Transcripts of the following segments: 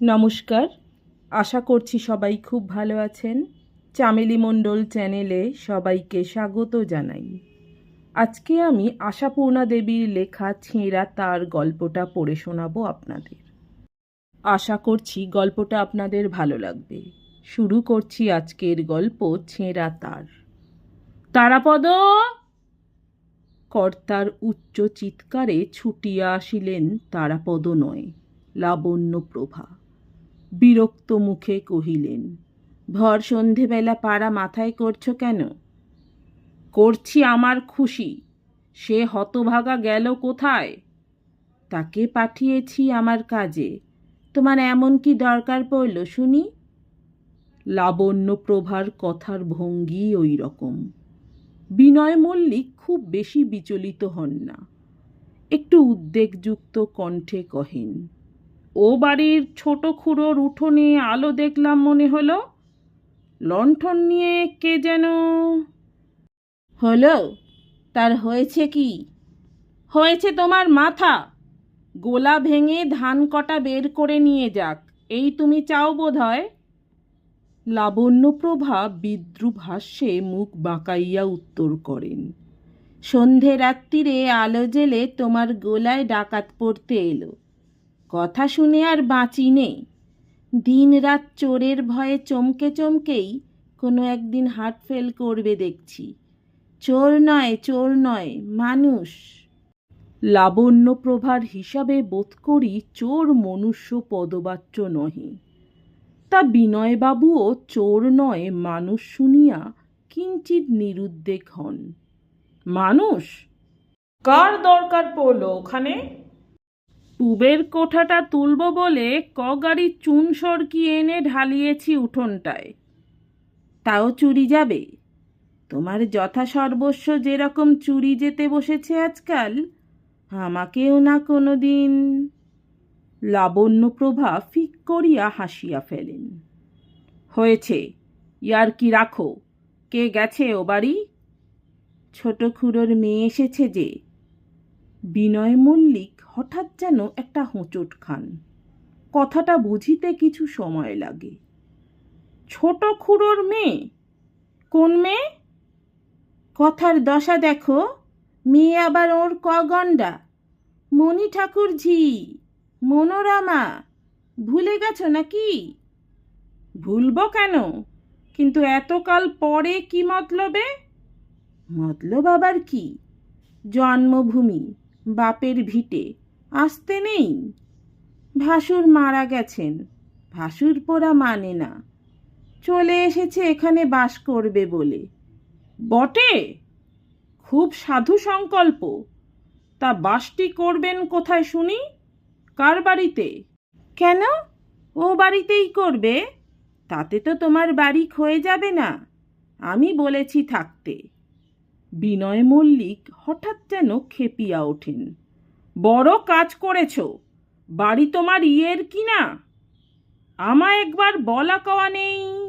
নমস্কার। আশা করছি সবাই খুব ভালো আছেন। চামেলি মণ্ডল চ্যানেলে সবাইকে স্বাগত জানাই। আজকে আমি আশাপূর্ণা দেবীর লেখা ছেঁড়া তার গল্পটা পড়ে শোনাবো আপনাদের। আশা করছি গল্পটা আপনাদের ভালো লাগবে। শুরু করছি আজকের গল্প ছেঁড়া তার। তারাপদ! কর্তার উচ্চ চিৎকারে ছুটিয়া আসিলেন তারাপদ নয়, লাবণ্য প্রভা। বিরক্ত মুখে কহিলেন, ভর সন্ধেবেলা পাড়া মাথায় করছ কেন? করছি আমার খুশি। সে হতভাগা গেল কোথায়? তাকে পাঠিয়েছি আমার কাজে। তোমার এমন কি দরকার পড়ল শুনি? লাবণ্য প্রভার কথার ভঙ্গি ওই রকম বিনয় মল্লিক খুব বেশি বিচলিত হন না। একটু উদ্বেগযুক্ত কণ্ঠে কহেন ও বাড়ির ছোট খুড়োর উঠোনে আলো দেখলাম মনে হলো। লণ্ঠন নিয়ে কে যেন হলো। তার হয়েছে কি? হয়েছে তোমার মাথা। গোলা ভেঙে ধান কটা বের করে নিয়ে যাক। এই তুমি চাও বোধ হয় লাবণ্যপ্রভা বিদ্রুপ হাস্যে মুখ বাঁকাইয়া উত্তর করেন, সন্ধে রাত্রিরে আলো জেলে তোমার গোলায় ডাকাত পড়তে এলো। কথা শুনে আর বাঁচি নেই। দিন রাত চোরের ভয়ে চমকে চমকেই কোনো একদিন হার্ট ফেল করবে দেখছি। চোর নয় চোর নয়, মানুষ। লাবণ্যপ্রভার হিসাবে বোধ করি চোর মনুষ্য পদবাচ্য নহে। তা বিনয়বাবুও চোর নয়, মানুষ শুনিয়া কিঞ্চিত নিরুদ্বেগ হন। মানুষ? কার দরকার পড়ল ওখানে? পুবের কোঠাটা তুলব বলে ক গাড়ি চুন সরকি এনে ঢালিয়েছি উঠোনটায়। তাও চুরি যাবে? তোমার যথা সর্বস্ব যেরকম চুরি যেতে বসেছে আজকাল, আমাকেও না কোনো দিন লাবণ্যপ্রভা ফিক করিয়া হাসিয়া ফেলেন। হয়েছে, ইয়ার কি রাখো? কে গেছে ও বাড়ি? ছোট খুড়োর মেয়ে এসেছে যে বিনয় মল্লিক হঠাৎ যেন একটা হোঁচট খান। কথাটা বুঝিতে কিছু সময় লাগে। ছোট খুড়োর মেয়ে? কোন মেয়ে? কথার দশা দেখো, মেয়ে আবার ওর ক গণ্ডা? মণি ঠাকুর ঝি মনোরমা, ভুলে গেছো নাকি? ভুলবো কেন? কিন্তু এতকাল পরে কি মতলবে? মতলব আবার কি? জন্মভূমি। বাপের ভিটে। আসতে নেই। ভাসুর মারা গেছেন। ভাসুর পোড়া মানে না। চলে এসেছে এখানে বাস করবে বলে। বটে? খুব সাধু সংকল্প। তা বাসটি করবেন কোথায় শুনি? কার বাড়িতে? কেন? ও বাড়িতেই করবে? তাতে তো তোমার বাড়ি ক্ষয়ে যাবে না। আমি বলেছি থাকতে। বিনয় মল্লিক হঠাৎ যেন খেপিয়া ওঠেন। বড় কাজ করেছ, বাড়ি তোমার ইয়ের কি না? আমায় একবার বলা কওয়া নেই।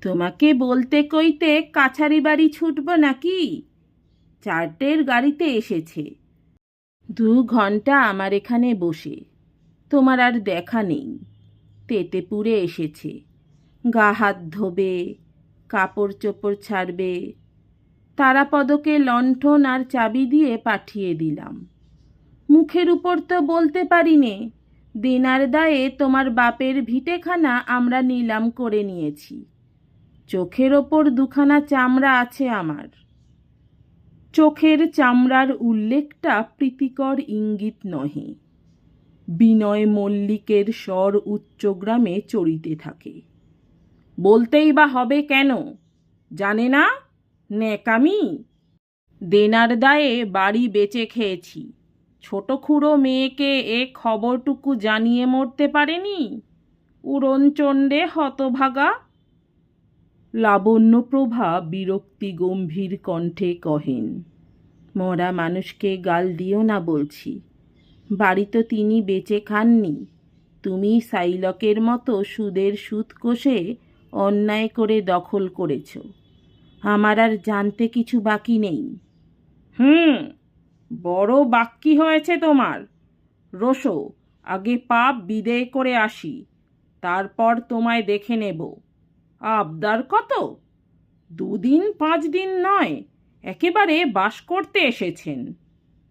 তোমাকে বলতে কইতে কাছারি বাড়ি ছুটব নাকি? চারটের গাড়িতে এসেছে। দু ঘণ্টা আমার এখানে বসে, তোমার আর দেখা নেই। তেতে তেতেপুরে এসেছে, গা হাত ধোবে, কাপড় চোপড় ছাড়বে তারাপদকে লণ্ঠন আর চাবি দিয়ে পাঠিয়ে দিলাম। মুখের উপর তো বলতে পারি নে দেনার দায়ে তোমার বাপের ভিটেখানা আমরা নিলাম করে নিয়েছি। চোখের ওপর দুখানা চামড়া আছে আমার। চোখের চামড়ার উল্লেখটা প্রীতিকর ইঙ্গিত নহে। বিনয় মল্লিকের স্বর উচ্চগ্রামে চড়িতে থাকে। বলতেই বা হবে কেন, জানে না? ন্যাকামি? দেনার দায়ে বাড়ি বেচে খেয়েছি। ছোট খুড়ো মেয়েকে এ খবরটুকু জানিয়ে মরতে পারেনি? উড়নচণ্ডে হতভাগা। লাবণ্যপ্রভা বিরক্তি গম্ভীর কণ্ঠে কহেন, মরা মানুষকে গাল দিও না বলছি। বাড়ি তো তিনি বেঁচে খাননি। তুমি সাইলকের মতো সুদের সুদ কষে অন্যায় করে দখল করেছ। আমার আর জানতে কিছু বাকি নেই। হুম, বড় বাক্যি হয়েছে তোমার। রোসো, আগে পাপ বিদেয় করে আসি, তারপর তোমায় দেখে নেব। আবদার কত? দুদিন পাঁচ দিন নয়, একেবারে বাস করতে এসেছেন।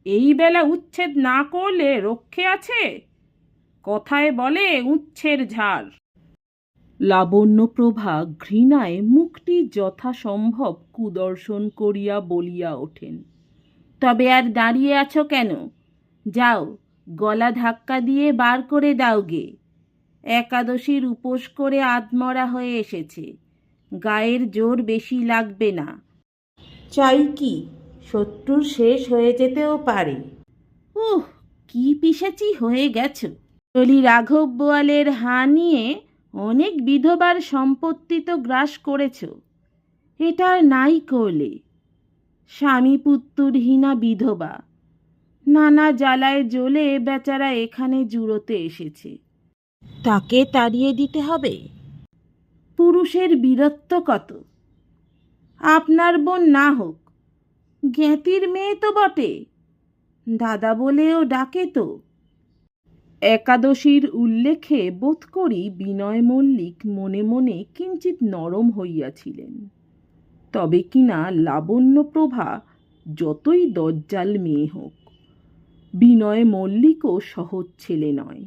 এই বেলা উচ্ছেদ না করলে রক্ষে আছে? কথায় বলে উচ্ছের ঝাড়। লাবণ্যপ্রভা ঘৃণায় মুখটি যথাসম্ভব কুদর্শন করিয়া বলিয়া ওঠেন। তবে আর দাঁড়িয়ে আছো কেন? যাও, গলা ধাক্কা দিয়ে বার করে দাও গে। একাদশীর উপোস করে আধমরা হয়ে এসেছে। গায়ের জোর বেশি লাগবে না। চাই কি, শত্রুর শেষ হয়ে যেতেও পারে। উহ, কি পিসাচি হয়ে গেছো? চলি রাঘব বোয়ালের হা নিয়ে অনেক বিধবার সম্পত্তি তো গ্রাস করেছ। এটা নাই করলে। স্বামী পুত্তুরহীনা বিধবা। নানা জ্বালায় জ্বলে বেচারা এখানে জুড়োতে এসেছে। তাকে তাড়িয়ে দিতে হবে? পুরুষের বীরত্ব কত? আপনার বোন না হোক। জ্ঞাতির মেয়ে তো বটে। দাদা বলেও ডাকে তো। একাদশীর উল্লেখে বোধ করি বিনয় মল্লিক মনে মনে কিঞ্চিত নরম হইয়াছিলেন। তবে কিনা লাবণ্যপ্রভা যতই দজ্জাল মেয়ে হোক, বিনয় মল্লিকও সহজ ছেলে নয়।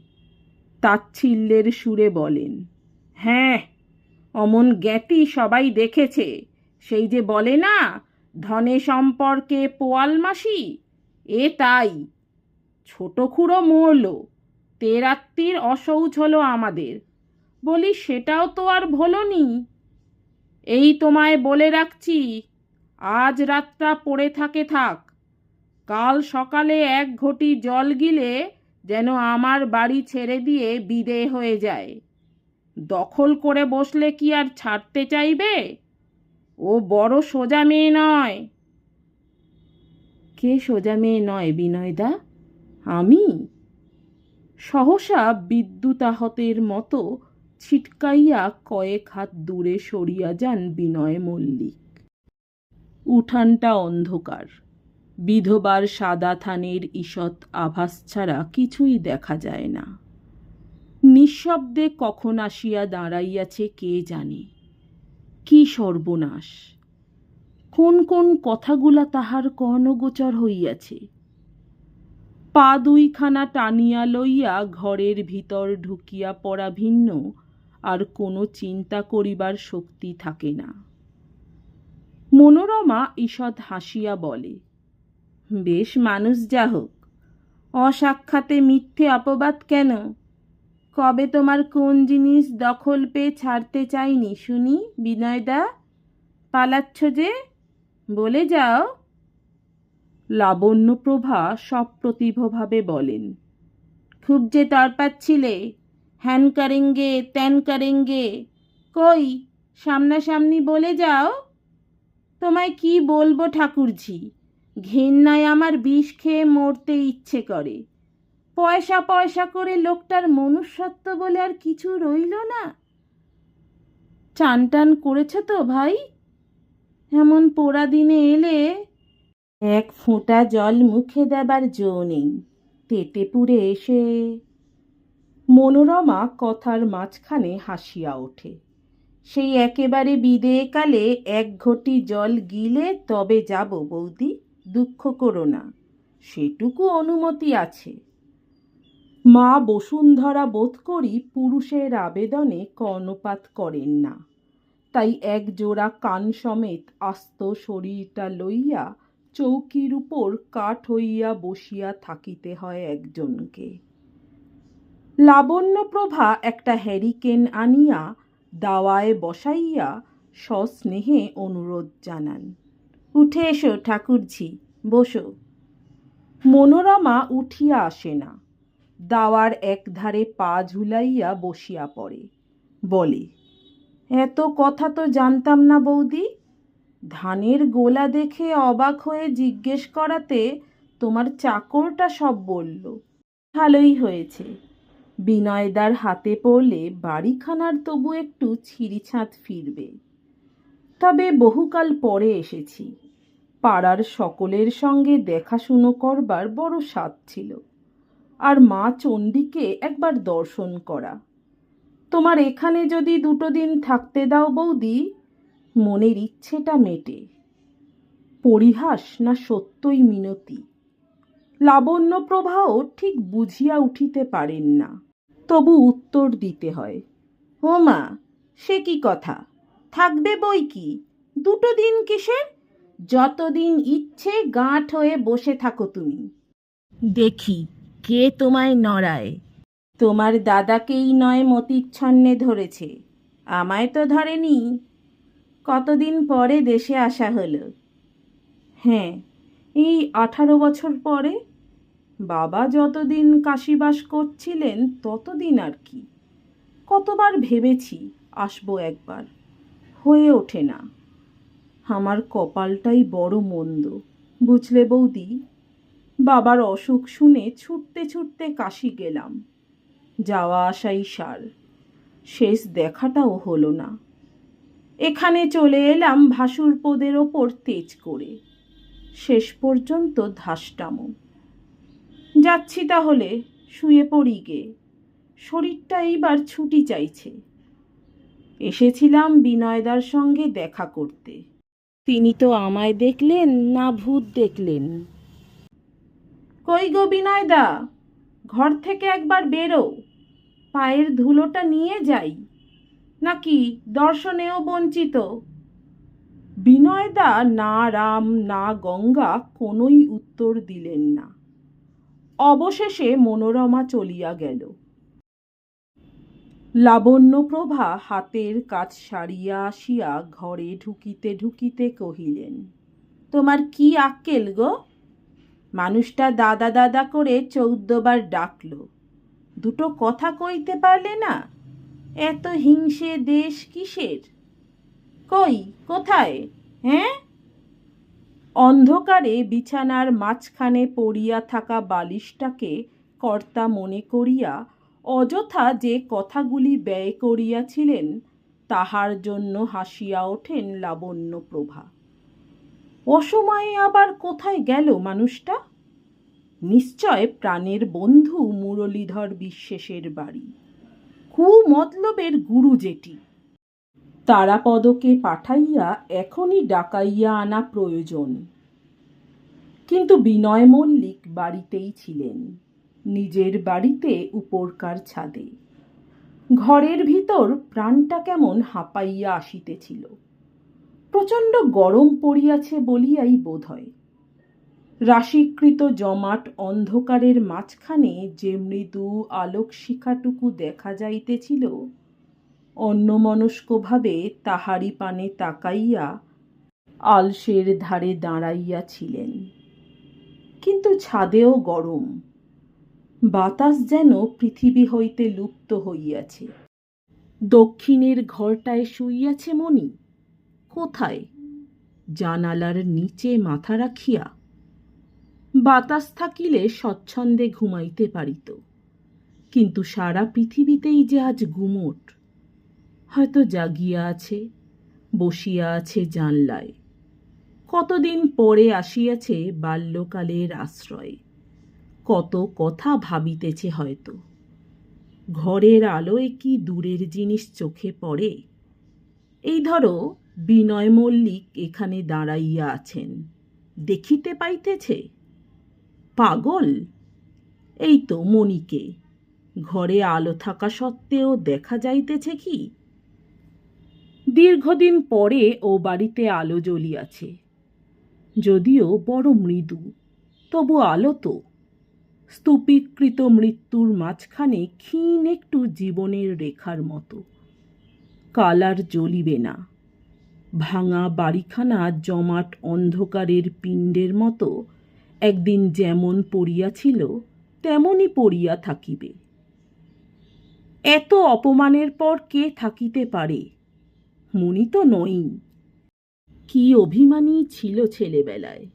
তাচ্ছিল্যের সুরে বলেন হ্যাঁ অমন জ্ঞাতি সবাই দেখেছে। সেই যে বলে না, ধনে সম্পর্কে পোয়াল মাসি এ তাই। ছোট খুঁড়ো মরল তেরাত্রির অসৌচ হলো আমাদের। বলি, সেটাও তো আর ভোলো ভোলনি এই তোমায় বলে রাখছি, আজ রাতটা পড়ে থাকে থাক। কাল সকালে এক ঘটি জল গিলে যেন আমার বাড়ি ছেড়ে দিয়ে বিদে হয়ে যায়। দখল করে বসলে কি আর ছাড়তে চাইবে? ও বড় সোজা মেয়ে নয়। কে সোজা মেয়ে নয় বিনয়দা? আমি? সহসা বিদ্যুতাহতের মতো ছিটকাইয়া কয়েক হাত দূরে সরিয়া যান বিনয় মল্লিক। উঠানটা অন্ধকার। বিধবার সাদা থানের ঈষৎ আভাস ছাড়া কিছুই দেখা যায় না। নিঃশব্দে কখন আসিয়া দাঁড়াইয়াছে কে জানে? কি সর্বনাশ! কোন কোন কথাগুলা তাহার কর্ণগোচর হইয়াছে? পা দুইখানা টানিয়া লইয়া ঘরের ভিতর ঢুকিয়া পড়া ভিন্ন, আর কোনো চিন্তা করিবার শক্তি থাকে না। মনোরমা ঈষৎ হাসিয়া বলে, বেশ মানুষ যা হোক, অসাক্ষাতে মিথ্যে অপবাদ কেন? কবে তোমার কোন জিনিস দখল পেয়ে ছাড়তে চাইনি, শুনি, বিনয়দা? পালাচ্ছ যে? বলে যাও। লাবণ্যপ্রভা সপ্রতিভভাবে বলেন, খুব যে তার পাচ্ছিলে হ্যান কারেঙ্গে, ত্যান কারেঙ্গে, কই, সামনাসামনি বলে যাও। তোমায় কি বলব ঠাকুরঝি ঘেন্নায় আমার বিষ খেয়ে মরতে ইচ্ছে করে। পয়সা পয়সা করে লোকটার মনুষ্যত্ব বলে আর কিছু রইল না। চান টান করেছ তো ভাই? এমন পোড়া দিনে এলে এক ফোঁটা জল মুখে দেবার জো নেই, তেতে পুড়ে এসে। মনোরমা কথার মাঝখানে হাসিয়া ওঠে। সেই একেবারে বিদেয়কালে এক ঘটি জল গিলে তবে যাব বৌদি, দুঃখ করো না, সেটুকু অনুমতি আছে। মা বসুন্ধরা বোধ করি পুরুষের আবেদনে কর্ণপাত করেন না। তাই এক জোড়া কান সমেত আস্ত শরীরটা লইয়া চৌকির উপর কাঠ হইয়া বসিয়া থাকিতে হয় একজনকে। লাবণ্যপ্রভা একটা হ্যারিকেন আনিয়া দাওয়ায় বসাইয়া সস্নেহে অনুরোধ জানান, উঠে এসো ঠাকুরঝি বসো। মনোরমা উঠিয়া আসে না। দাওয়ার একধারে পা ঝুলাইয়া বসিয়া পড়ে। বলে, এত কথা তো জানতাম না বৌদি ধানের গোলা দেখে অবাক হয়ে জিজ্ঞেস করাতে তোমার চাকরটা সব বলল, ভালোই হয়েছে। বিনয়দার হাতে পড়লে বাড়িখানার তবু একটু ছিঁড়িছাঁদ ফিরবে। তবে বহুকাল পরে এসেছি। পাড়ার সকলের সঙ্গে দেখাশুনো করবার বড় স্বাদ ছিল। আর মা চণ্ডীকে একবার দর্শন করা। তোমার এখানে যদি দুটো দিন থাকতে দাও বৌদি মনের ইচ্ছেটা মেটে। পরিহাস না সত্যই মিনতি। লাবণ্যপ্রভাও ঠিক বুঝিয়া উঠিতে পারেন না। তবু উত্তর দিতে হয়, ও মা, সে কি কথা? থাকবে বই কি? দুটো দিন কিসের? যতদিন ইচ্ছে গাঁট হয়ে বসে থাকো তুমি। দেখি কে তোমায় নড়ায়। তোমার দাদাকেই নয় মতিচ্ছন্নে ধরেছে। আমায় তো ধরেনি। কতদিন পরে দেশে আসা হলো? হ্যাঁ এই আঠারো বছর পরে? বাবা যতদিন কাশিবাস করছিলেন, ততদিন আর কি। কতবার ভেবেছি আসব একবার, হয়ে ওঠে না। আমার কপালটাই বড় মন্দ, বুঝলে বৌদি? বাবার অসুখ শুনে ছুটতে ছুটতে কাশি গেলাম। যাওয়া আসাই সার, শেষ দেখাটাও হলো না। এখানে চলে এলাম ভাসুর পদের ওপর তেজ করে। শেষ পর্যন্ত ধাসটামো যাচ্ছি তাহলে, শুয়ে পড়ি গে। শরীরটা এইবার ছুটি চাইছে। এসেছিলাম বিনয়দার সঙ্গে দেখা করতে। তিনি তো আমায় দেখলেন, না ভূত দেখলেন। কই গো বিনয়দা? ঘর থেকে একবার বেরো। পায়ের ধুলোটা নিয়ে যাই। নাকি দর্শনেও বঞ্চিত? বিনয়দা না রাম না গঙ্গা কোনোই উত্তর দিলেন না। অবশেষে মনোরমা চলিয়া গেল। লাবণ্যপ্রভা হাতের কাজ সারিয়া আসিয়া ঘরে ঢুকিতে ঢুকিতে কহিলেন, তোমার কি আক্কেল গো? মানুষটা দাদা দাদা করে চৌদ্দবার ডাকল। দুটো কথা কইতে পারলে না? এত হিংসে দেশ কিসের? কই, কোথায় হ্যাঁ? অন্ধকারে বিছানার মাঝখানে পড়িয়া থাকা বালিশটাকে কর্তা মনে করিয়া অযথা যে কথাগুলি ব্যয় করিয়াছিলেন, তাহার জন্য হাসিয়া ওঠেন লাবণ্যপ্রভা অসময়ে আবার কোথায় গেল মানুষটা? নিশ্চয় প্রাণের বন্ধু মুরলীধর বিশ্বাসের বাড়ি। কু মতলবের গুরু যেটি। তারাপদকে পাঠাইয়া এখনই ডাকাইয়া আনা প্রয়োজন। কিন্তু বিনয় মল্লিক বাড়িতেই ছিলেন, নিজের বাড়িতে উপরকার ছাদে। ঘরের ভিতর প্রাণটা কেমন হাঁপাইয়া আসিতেছিল। প্রচণ্ড গরম পড়িয়াছে বলিয়াই বোধ হয়। রাশিকৃত জমাট অন্ধকারের মাঝখানে যে মৃদু আলোক শিখাটুকু দেখা যাইতেছিল, অন্যমনস্কভাবে তাহারি পানে তাকাইয়া আলসের ধারে দাঁড়াইয়া ছিলেন কিন্তু ছাদেও গরম, বাতাস যেন পৃথিবী হইতে লুপ্ত হইয়াছে। দক্ষিণের ঘরটায় শুইয়াছে মণি, কোথায়? জানালার নিচে মাথা রাখিয়া বাতাস থাকিলে স্বচ্ছন্দে ঘুমাইতে পারিত। কিন্তু সারা পৃথিবীতেই যে আজ গুমট, হয়তো জাগিয়া আছে, বসিয়া আছে জানলায়। কতদিন পরে আসিয়াছে বাল্যকালের আশ্রয়, কত কথা ভাবিতেছে হয়তো। ঘরের আলোয় কি দূরের জিনিস চোখে পড়ে? এই ধরো বিনয় মল্লিক এখানে দাঁড়াইয়া আছেন, দেখিতে পাইতেছে? পাগল? এই তো মণিকে। ঘরে আলো থাকা সত্ত্বেও দেখা যাইতেছে কি? দীর্ঘদিন পরে ও বাড়িতে আলো জ্বলিয়াছে। যদিও বড় মৃদু, তবু আলো তো। স্তূপীকৃত মৃত্যুর মাঝখানে ক্ষীণ একটু জীবনের রেখার মতো। কালার জ্বলিবে না। ভাঙা বাড়িখানা জমাট অন্ধকারের পিণ্ডের মতো একদিন যেমন পড়িয়াছিল, তেমনই পড়িয়া থাকিবে। এত অপমানের পর কে থাকিতে পারে? মনি তো নই কি অভিমানী ছিল ছেলেবেলায়।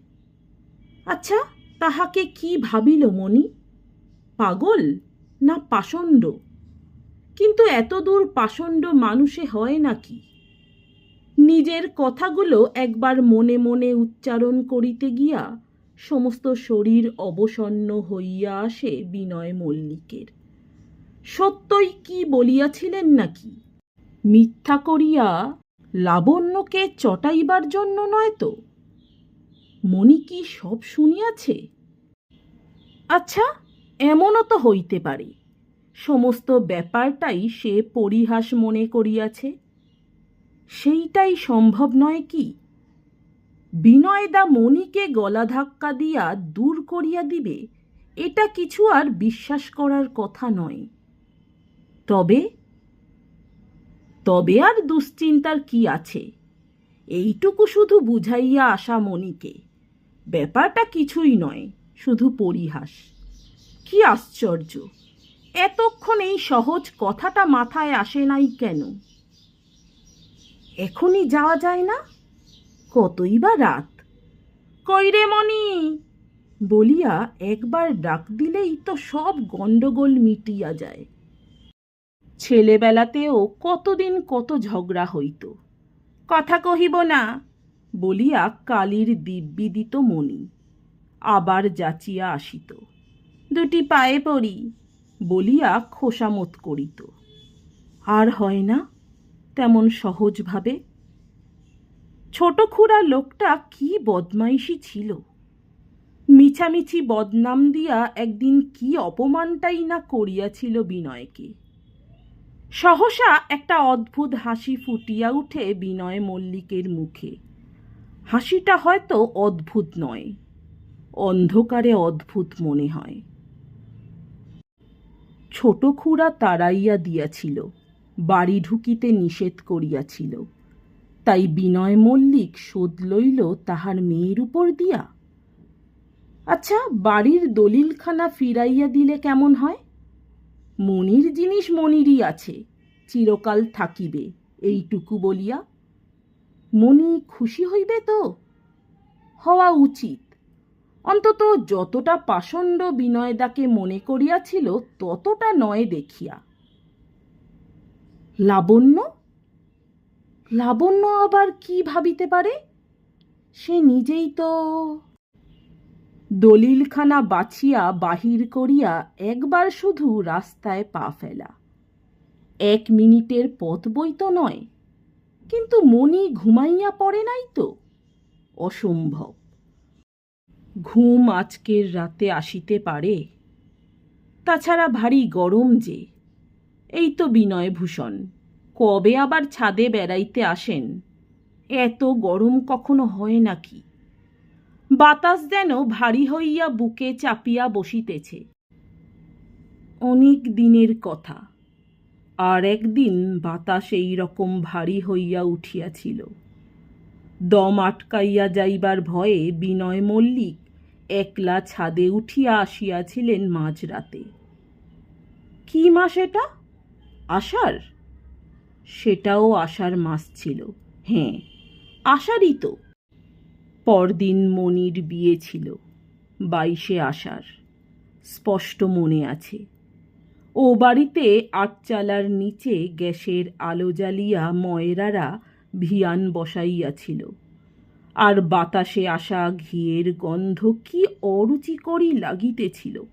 আচ্ছা তাহাকে কি ভাবিল মনি? পাগল না পাষণ্ড? কিন্তু এতদূর পাষণ্ড মানুষে হয় নাকি? নিজের কথাগুলো একবার মনে মনে উচ্চারণ করিতে গিয়া সমস্ত শরীর অবসন্ন হইয়া আসে বিনয় মল্লিকের। সত্যই কি বলিয়াছিলেন নাকি? মিথ্যা করিয়া লাবণ্যকে চটাইবার জন্য নয় তো? মণি কি সব শুনিয়াছে? আচ্ছা এমনও তো হইতে পারে। সমস্ত ব্যাপারটাই সে পরিহাস মনে করিয়াছে। সেইটাই সম্ভব নয় কি? বিনয়দা মণিকে গলা ধাক্কা দিয়া দূর করিয়া দিবে, এটা কিছু আর বিশ্বাস করার কথা নয়। তবে তবে আর দুশ্চিন্তার কি আছে? এইটুকু শুধু বুঝাইয়া আসা মণিকে। ব্যাপারটা কিছুই নয়, শুধু পরিহাস। কি আশ্চর্য! এতক্ষণ এই সহজ কথাটা মাথায় আসে নাই কেন? এখনই যাওয়া যায় না? কতই বা রাত? কইরে মণি! বলিয়া একবার ডাক দিলেই তো সব গণ্ডগোল মিটিয়া যায়। ছেলেবেলাতেও কতদিন কত ঝগড়া হইত। কথা কহিব না। বলিয়া কালীর দিব্যি দিত মণি আবার যাচিয়া আসিত। দুটি পায়ে পড়ি। বলিয়া খোসামত করিত। আর হয় না তেমন সহজভাবে ছোট খুড়া লোকটা কি বদমাইশি ছিল? মিছামিছি বদনাম দিয়া একদিন কি অপমানটাই না করিয়াছিল বিনয়কে। সহসা একটা অদ্ভুত হাসি ফুটিয়া উঠে বিনয় মল্লিকের মুখে। হাসিটা হয়তো অদ্ভুত নয়, অন্ধকারে অদ্ভুত মনে হয়। ছোট খুড়া তাড়াইয়া দিয়াছিল, বাড়ি ঢুকিতে নিষেধ করিয়াছিল। তাই বিনয় মল্লিক শোধ লইল তাহার মেয়ের উপর দিয়া। আচ্ছা বাড়ির দলিলখানা ফিরাইয়া দিলে কেমন হয়? মনির জিনিস মনিরই আছে, চিরকাল থাকিবে, এইটুকু বলিয়া। মনি খুশি হইবে তো? হওয়া উচিত। অন্তত যতটা পাষণ্ড বিনয়দাকে মনে করিয়াছিল ততটা নয় দেখিয়া। লাবণ্য লাবণ্য আবার কি ভাবিতে পারে? সে নিজেই তো দলিলখানা বাছিয়া বাহির করিয়া একবার শুধু রাস্তায় পা ফেলা। এক মিনিটের পথ বই তো নয়, কিন্তু মনি ঘুমাইয়া পড়ে নাই তো? অসম্ভব। ঘুম আজকের রাতে আসিতে পারে, তাছাড়া ভারী গরম যে, এই তো বিনয়ভূষণ। কবে আবার ছাদে বেড়াইতে আসেন? এত গরম কখনো হয় নাকি? বাতাস যেন ভারী হইয়া বুকে চাপিয়া বসিতেছে। অনেক দিনের কথা, আর একদিন বাতাস এই রকম ভারী হইয়া উঠিয়াছিল। দম আটকাইয়া যাইবার ভয়ে বিনয় মল্লিক একলা ছাদে উঠিয়া আসিয়াছিলেন মাঝরাতে। কি মাস এটা? আষাঢ়? সেটাও আষাঢ় মাস ছিল। হ্যাঁ আষাঢ়ই তো। পরদিন মনির বিয়ে ছিল, বাইশে আষাঢ়। স্পষ্ট মনে আছে। ও বাড়িতে আটচালার নিচে গ্যাসের আলো জ্বালিয়া ময়রারা ভিয়ান বসাইয়াছিল আর বাতাসে আসা ঘিয়ের গন্ধ কি অরুচিকরই লাগিতেছিল।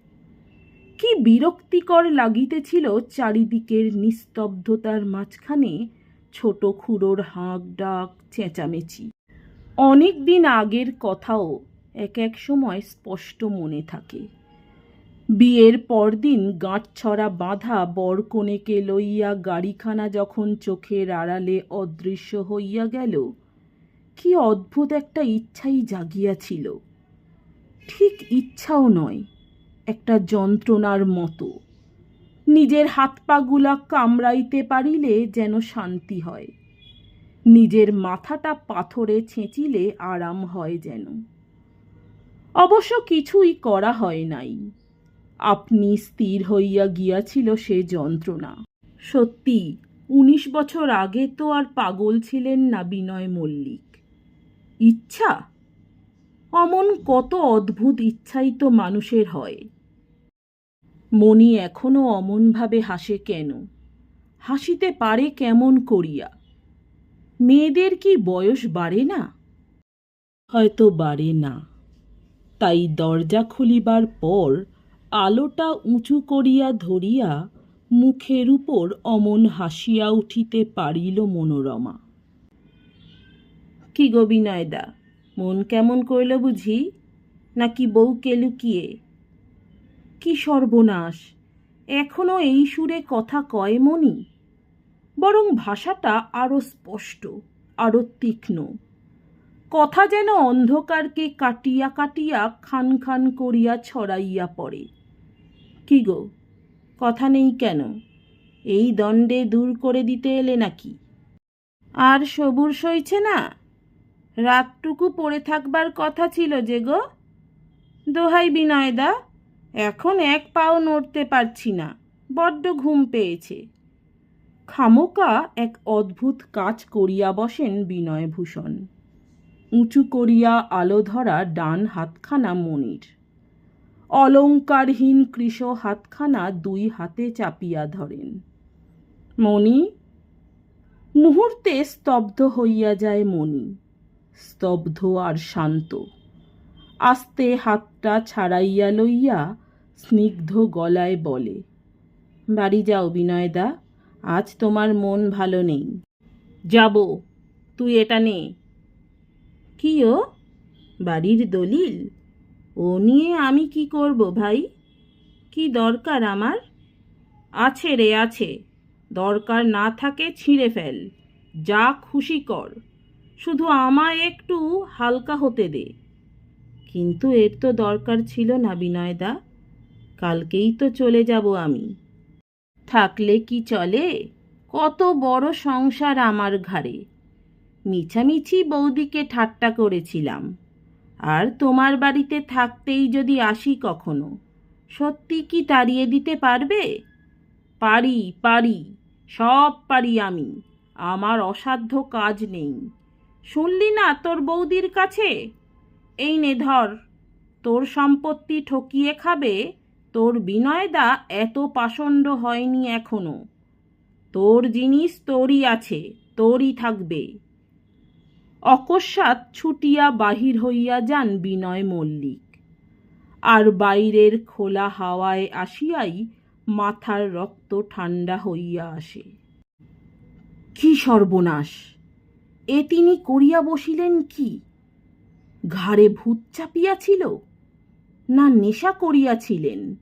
কি বিরক্তিকর লাগিতেছিল চারিদিকের নিস্তব্ধতার মাঝখানে ছোট খুড়োর হাঁক ডাক চেঁচামেচি। অনেক দিন আগের কথাও এক এক সময় স্পষ্ট মনে থাকে। বিয়ের পরদিন গাঁটছড়া বাঁধা বরকনেকে লইয়া গাড়িখানা যখন চোখের আড়ালে অদৃশ্য হইয়া গেল, কি অদ্ভুত একটা ইচ্ছাই জাগিয়াছিল। ঠিক ইচ্ছাও নয় একটা যন্ত্রণার মতো। নিজের হাত পাগুলা কামড়াইতে পারিলে যেন শান্তি হয়। নিজের মাথাটা পাথরে ছেঁচিলে আরাম হয় যেন। অবশ্য কিছুই করা হয় নাই। আপনি স্থির হইয়া গিয়াছিল সে যন্ত্রণা। সত্যি, উনিশ বছর আগে তো আর পাগল ছিলেন না বিনয় মল্লিক। ইচ্ছা? অমন কত অদ্ভুত ইচ্ছাই তো মানুষের হয়। মনি এখনও অমনভাবে হাসে কেন? হাসিতে পারে কেমন করিয়া? মেয়েদের কি বয়স বাড়ে না? হয়তো বাড়ে না। তাই দরজা খুলিবার পর আলোটা উঁচু করিয়া ধরিয়া মুখের উপর অমন হাসিয়া উঠিতে পারিল মনোরমা। কি গো বিনয়দা, মন কেমন কইল বুঝি? নাকি বউকে লুকিয়ে কি সর্বনাশ? এখনও এই সুরে কথা কয় মনি বরং ভাষাটা আরও স্পষ্ট আরও তীক্ষ্ণ। কথা যেন অন্ধকারকে কাটিয়া কাটিয়া খান খান করিয়া ছড়াইয়া পড়ে। কি গো, কথা নেই কেন? এই দণ্ডে দূর করে দিতে এলে নাকি? আর সবুর সইছে না? রাতটুকু পড়ে থাকবার কথা ছিল যে গো? দোহাই বিনয়দা এখন এক পাও নড়তে পারছি না, বড্ড ঘুম পেয়েছে। খামোকা এক অদ্ভুত কাজ করিয়া বসেন বিনয়ভূষণ। উঁচু করিয়া আলো ধরা ডান হাতখানা মনির। অলঙ্কারহীন কৃশ হাতখানা দুই হাতে চাপিয়া ধরেন। মণি, মুহূর্তে স্তব্ধ হইয়া যায় মণি। স্তব্ধ আর শান্ত। আস্তে হাতটা ছাড়াইয়া লইয়া স্নিগ্ধ গলায় বলে, বাড়ি যাও বিনয়দা, আজ তোমার মন ভালো নেই। যাব, তুই এটা নে। কি ও? বাড়ির দলিল? ও নিয়ে আমি কি করব ভাই? কি দরকার আমার? আছে রে, আছে। দরকার না থাকে ছিঁড়ে ফেল। যা খুশি কর। শুধু আমায় একটু হালকা হতে দে। কিন্তু এর তো দরকার ছিল না বিনয়দা। কালকেই তো চলে যাব আমি। থাকলে কি চলে? কত বড় সংসার আমার ঘাড়ে। মিছামিছি বৌদিকে ঠাট্টা করেছিলাম। আর তোমার বাড়িতে থাকতেই যদি আসি কখনো, সত্যি কি তাড়িয়ে দিতে পারবে? পারি পারি, সব পারি আমি, আমার অসাধ্য কাজ নেই। শুনলি না তোর বৌদির কাছে? এই নে ধর, তোর সম্পত্তি ঠকিয়ে খাবে, তোর বিনয়দা এত পাষণ্ড হয়নি এখনও। তোর জিনিস তোরই আছে, তোরই থাকবে। অকস্মাৎ ছুটিয়া বাহির হইয়া যান বিনয় মল্লিক। আর বাইরের খোলা হাওয়ায় আসিয়াই মাথার রক্ত ঠান্ডা হইয়া আসে। কি সর্বনাশ! এ তিনি করিয়া বসিলেন কি? ঘাড়ে ভূত চাপিয়াছিল, না নেশা করিয়াছিলেন।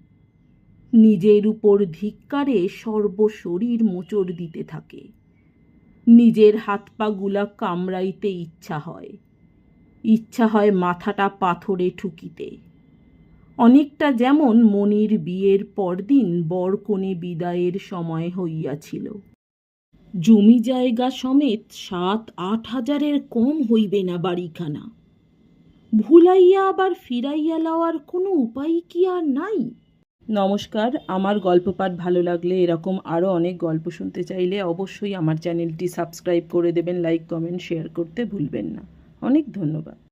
নিজের উপর ধিক্কারে সর্বশরীর মোচড় দিতে থাকে। নিজের হাত পাগুলা কামড়াইতে ইচ্ছা হয়। ইচ্ছা হয় মাথাটা পাথরে ঠুকিতে। অনেকটা যেমন মনির বিয়ের পরদিন বরকনে বিদায়ের সময় হইয়াছিল। জমি জায়গা সমেত সাত আট হাজারের কম হইবে না বাড়িখানা। ভুলাইয়া আবার ফিরাইয়া লওয়ার কোনো উপায় কি আর নাই? নমস্কার, আমার গল্প পাঠ ভালো লাগলে এরকম আরও অনেক গল্প শুনতে চাইলে অবশ্যই আমার চ্যানেলটি সাবস্ক্রাইব করে দেবেন, লাইক, কমেন্ট, শেয়ার করতে ভুলবেন না। অনেক ধন্যবাদ।